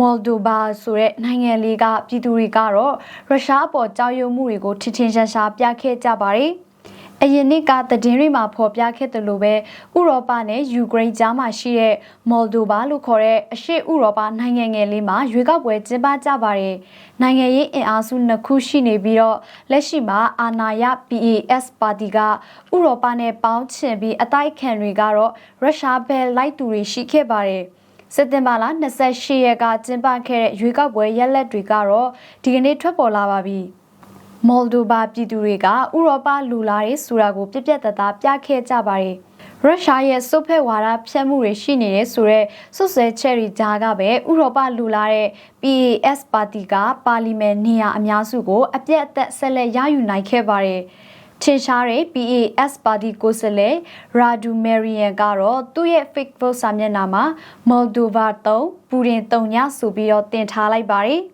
မော်လ်ဒိုဗာဆိုတဲ့နိုင်ငံလေးကပြည်သူတွေကတော့ရုရှားအပေါ်ကြောက်ရွံ့မှုတွေကိုထင်ထင်ရှားရှားပြခဲ့ကြပါတယ်။အရင်နှစ်ကသတင်းတွေမှာဖော်ပြခဲ့တယ်လို့ပဲဥရောပနဲ့ယူကရိန်းကြားမှာရှိတဲ့မော်လ်ဒိုဗာလို့ခေါ်တဲ့အရှေ့ဥရောပနိုင်ငံငယ်လေးမှာရွေးကောက်ပွဲကျင်းပကြပါတယ်။နိုင်ငံရေးအင်အားစုနှစ်ခုရှိနေပြီးတော့လက်ရှိမှာအာဏာရ PAS ပါတီကဥရောပနဲ့ပေါင်းချင်ပြီးအတိုက်ခံတွေကတော့ရုရှားဘက်လိုက်သူတွေရှိခဲ့ပါတယ်။ စက်တင်ဘာလ28ရက်ကကျင်းပခဲ့တဲ့ရွေးကောက်ပွဲရလဒ်တွေကတော့ဒီကနေ့ထွက်ပေါ်လာပါပြီ။မော်လ်ဒိုဗာပြည်သူတွေကဥရောပလူလာတွေဆိုတာကိုပြက်ပြက်သားသားပြခဲ့ကြပါတယ်။ရုရှားရဲ့စုပ်ဖက်ဝါဒဖြတ်မှုတွေရှိနေတဲ့ဆိုတော့ဆွဆွဲချက်တွေကြားကပဲဥရောပလူလာတဲ့ PAS ပါတီကပါလီမန်နေရာအများစုကိုအပြက်အသက်ဆက်လက်ရယူနိုင်ခဲ့ပါတယ်။ ထင်ရှားတဲ့ PAS ပါတီကိုယ်စားလှယ်ရာဒူမယ်ရီယန်ကတော့သူ့ရဲ့ Facebook စာမျက်နှာမှာ Moldova 3ပူရင်3ညဆိုပြီးတော့တင်ထားလိုက်ပါတယ်။